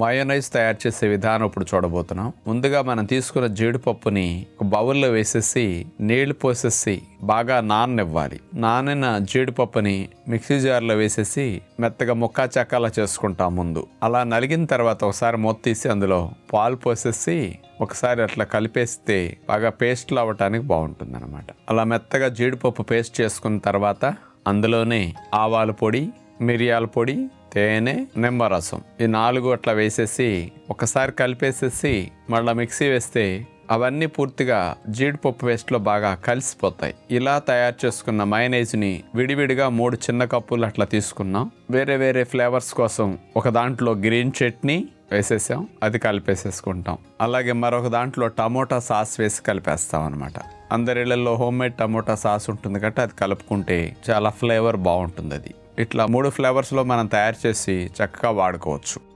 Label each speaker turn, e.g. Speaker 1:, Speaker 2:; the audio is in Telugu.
Speaker 1: మయోనైజ్ తయారు చేసే విధానం ఇప్పుడు చూడబోతున్నాం. ముందుగా మనం తీసుకున్న జీడిపప్పుని ఒక బౌల్లో వేసేసి నీళ్ళు పోసేసి బాగా నాననివ్వాలి. నానిన జీడిపప్పుని మిక్సీ జార్లో వేసేసి మెత్తగా ముక్కా చక్కాలా చేసుకుంటాం ముందు. అలా నలిగిన తర్వాత ఒకసారి మూత తీసి అందులో పాలు పోసేసి ఒకసారి అట్లా కలిపేస్తే బాగా పేస్ట్లు అవ్వటానికి బాగుంటుంది అనమాట అలా మెత్తగా జీడిపప్పు పేస్ట్ చేసుకున్న తర్వాత అందులోనే ఆవాల పొడి మిరియాల పొడి తేనె నిమ్మరసం ఈ నాలుగు అట్లా వేసేసి ఒకసారి కలిపేసేసి మళ్ళీ మిక్సీ వేస్తే అవన్నీ పూర్తిగా జీడిపప్పు పేస్ట్లో బాగా కలిసిపోతాయి. ఇలా తయారు చేసుకున్న మైనేజ్ని విడివిడిగా మూడు చిన్న కప్పులు అట్లా తీసుకున్నాం. వేరే వేరే ఫ్లేవర్స్ కోసం ఒక దాంట్లో గ్రీన్ చట్నీ వేసేసాం అది కలిపేసేసుకుంటాం. అలాగే మరొక దాంట్లో టమోటా సాస్ వేసి కలిపేస్తాం అనమాట అందరి ఇళ్ళలో హోమ్ మేడ్ టమోటా సాస్ ఉంటుంది కాబట్టి అది కలుపుకుంటే చాలా ఫ్లేవర్ బాగుంటుంది అది. ఇట్లా మూడు ఫ్లేవర్స్లో మనం తయారు చేసి చక్కగా వాడుకోవచ్చు.